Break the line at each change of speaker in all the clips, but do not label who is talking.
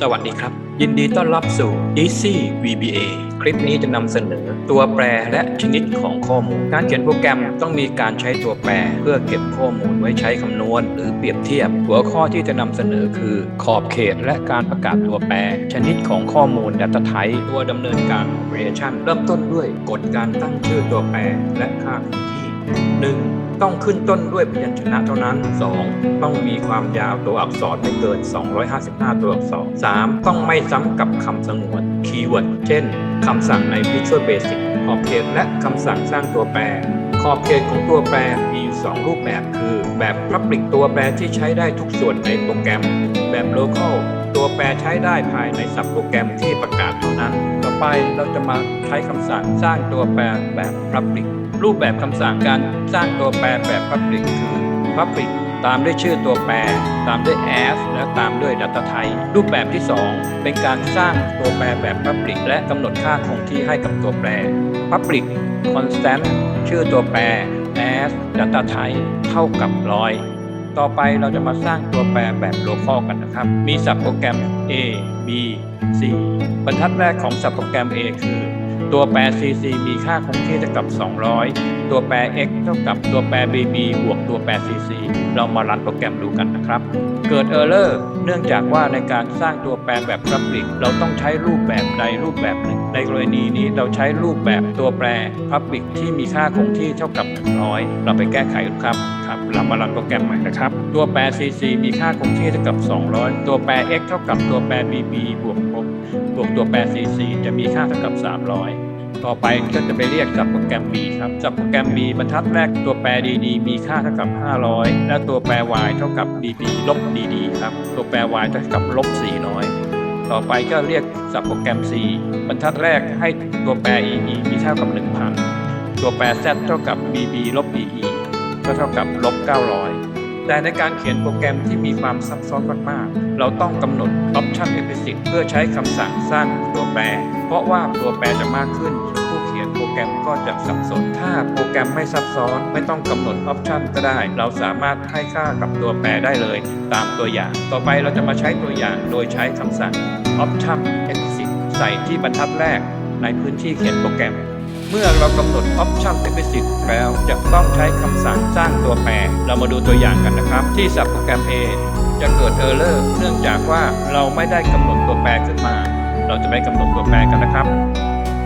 สวัสดีครับ ยินดีต้อนรับสู่ Easy VBA คลิปนี้จะนำเสนอ ตัวแปรและชนิดของข้อมูล การเขียนโปรแกรมต้องมีการใช้ตัวแปร เพื่อเก็บข้อมูลไว้ใช้คำนวณ หรือเปรียบเทียบ หัวข้อที่จะนำเสนอคือ ขอบเขตและการประกาศตัวแปร ชนิดของข้อมูล Data Type ตัวดำเนินการ Operation เริ่มต้นด้วยกฎการตั้งชื่อตัวแปรและค่าคงที่ 1. ต้องขึ้นต้นด้วยพยัญชนะเท่านั้น 2. ต้องมีความยาวตัวอักษรไม่เกิน 255 ตัวอักษร 3. ต้องไม่ซ้ำกับคำสงวนคีย์เวิร์ดเช่นคำสั่งใน Visual Basic ขอบเขตและคำสั่งสร้างตัวแปร ขอบเขตของตัวแปรมี อยู่สองรูปแบบคือ แบบ Public ตัวแปรที่ใช้ได้ทุกส่วนในโปรแกรม แบบ Local ตัวแปรใช้ได้ภายในสับโปรแกรมที่ประกาศเท่านั้น ต่อไปเราจะมาใช้คำสั่งสร้างตัวแปรแบบ Public รูปแบบคำสั่งการสร้างตัวแปรแบบ Public คือ Public ตามด้วยชื่อตัวแปร ตามด้วย as และตามด้วย Data Type รูปแบบที่ 2 เป็นการสร้างตัวแปรแบบ Public และกำหนดค่าคงที่ให้กับตัวแปร Public Constant ชื่อตัวแปร as Data Type เท่ากับร้อยต่อไปเราจะมาสร้างตัวแปรแบบ local กันนะครับ มีสับโปรแกรม A B C บรรทัดแรกของสับโปรแกรม A คือ ตัวแปร cc มีค่าคงที่เท่ากับ 200 ตัวแปร x เท่ากับตัวแปร bb บวกตัวแปร cc เรามารันโปรแกรมดูกันนะครับ เกิด error เนื่องจากว่าในการสร้างตัวแปรแบบ public เราต้องใช้รูปแบบใดรูปแบบหนึ่ง ในกรณีนี้เราใช้รูปแบบตัวแปร public ที่มีค่าคงที่เท่ากับ 100 เราไปแก้ไขดูครับครับเรามารันโปรแกรมใหม่นะครับ ตัวแปร cc มีค่าคงที่เท่ากับ 200 ตัวแปร x เท่ากับตัวแปร bb บวกบวกตัวแปร cc จะมีค่าเท่ากับ 300ต่อไปก็จะไปเรียกจับโปรแกรม b ครับจับโปรแกรม b บรรทัดแรกตัวแปร dd มีค่าเท่ากับ 500 และตัวแปร y เท่ากับ bb ลบ dd ครับ ตัวแปร y เท่ากับลบ400 ต่อไปก็เรียกสับโปรแกรม c บรรทัดแรกให้ตัวแปร ee มีเท่ากับ 1,000 ตัวแปร z เท่ากับ bb ลบ be ก็เท่ากับลบ 900 แต่ในการเขียนโปรแกรมที่มีความซับซ้อนมากๆ เราต้องกำหนด Option implicit เพื่อใช้คำสั่งสร้างตัวแปร เพราะว่าตัวแปรจะมากขึ้นผู้เข แกรมก็จะสับสน ถ้าโปรแกรมไม่ซับซ้อนไม่ต้องกำหนด Option ก็ได้ เราสามารถให้ค่ากับตัวแปรได้เลย ตามตัวอย่าง ต่อไปเราจะมาใช้ตัวอย่างโดยใช้คำสั่ง Option exit ใส่ที่บรรทัดแรกในพื้นที่เขียนโปรแกรม เมื่อเรากำหนด Option Explicit แล้วจะต้องใช้คำสั่งสร้างตัวแปร เรามาดูตัวอย่างกันนะครับ ที่สับโปรแกรม A จะเกิด Error เนื่องจากว่าเราไม่ได้กำหนดตัวแปรขึ้นมา เราจะไปกำหนดตัวแปรกันนะครับ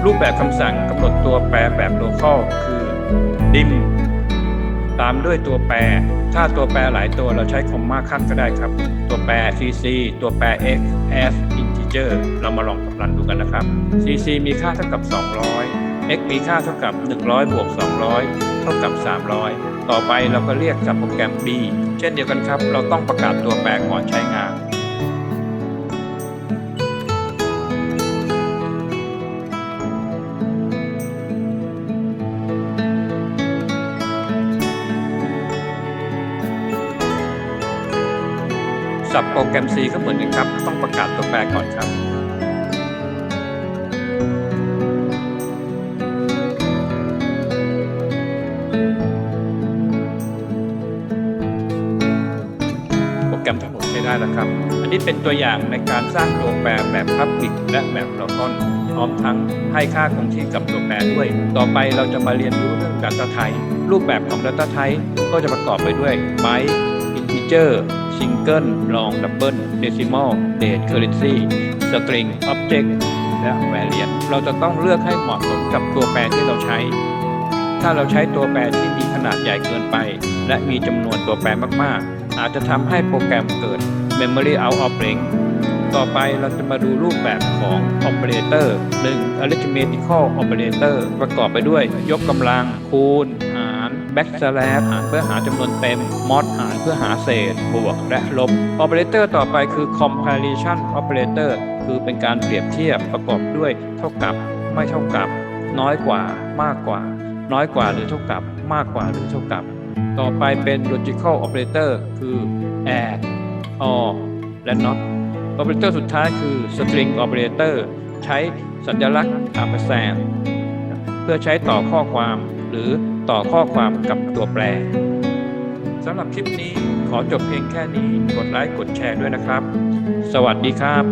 รูปแบบคำสั่งกำหนดตัวแปรแบบ local คือ dim ตามด้วยตัวแปร ถ้าตัวแปรหลายตัวเราใช้คอมมาคัดก็ได้ครับ ตัวแปร cc ตัวแปร x as integer เรามาลองรันดูกันนะครับ cc มีค่าเท่ากับ 200 x มีค่าเท่ากับ 100 บวก 200 เท่ากับ 300 ต่อไปเราก็เรียกจากโปรแกรม b เช่นเดียวกันครับ เราต้องประกาศตัวแปรก่อนใช้งาน สับโปรแกรม C ก็เหมือนกันครับ ต้องประกาศตัวแปรก่อนครับ โปรแกรมทั้งหมดใช้ได้แล้วครับ อันนี้เป็นตัวอย่างในการสร้างตัวแปรแบบ Public และแบบ Local พร้อมทั้งให้ค่าคงที่กับตัวแปรด้วย ต่อไปเราจะมาเรียนรู้เรื่อง Data Type รูปแบบของ Data Type ก็จะประกอบไปด้วย Byte Integer Single Long Double Decimal Date Currency String Object และ Variant เราจะต้องเลือกให้เหมาะสมกับตัวแปรที่เราใช้ ถ้าเราใช้ตัวแปรที่มีขนาดใหญ่เกินไป และมีจำนวนตัวแปรมากๆ อาจจะทำให้โปรแกรมเกิด Memory Out of Range ต่อไปเราจะมาดูรูปแบบของ Operator 1 Arithmetical Operator ประกอบไปด้วยยกกำลังคูณห backslash หารเพื่อหาจำนวนเต็ม mod หารเพื่อหาเศษ บวกและลบ Operator ต่อไปคือ Comparison Operator คือเป็นการเปรียบเทียบประกอบด้วยเท่ากับ ไม่เท่ากับ น้อยกว่ามากกว่า น้อยกว่าหรือเท่ากับ มากกว่าหรือเท่ากับ ต่อไปเป็น logical operator คือ add or และ not operator สุดท้ายคือ string operator ใช้สัญลักษณ์ ampersand เพื่อใช้ต่อข้อความหรือ ต่อข้อความกับตัวแปรสำหรับคลิปนี้ขอจบเพียงแค่นี้กดไลค์กดแชร์ด้วยนะครับ สวัสดีครับ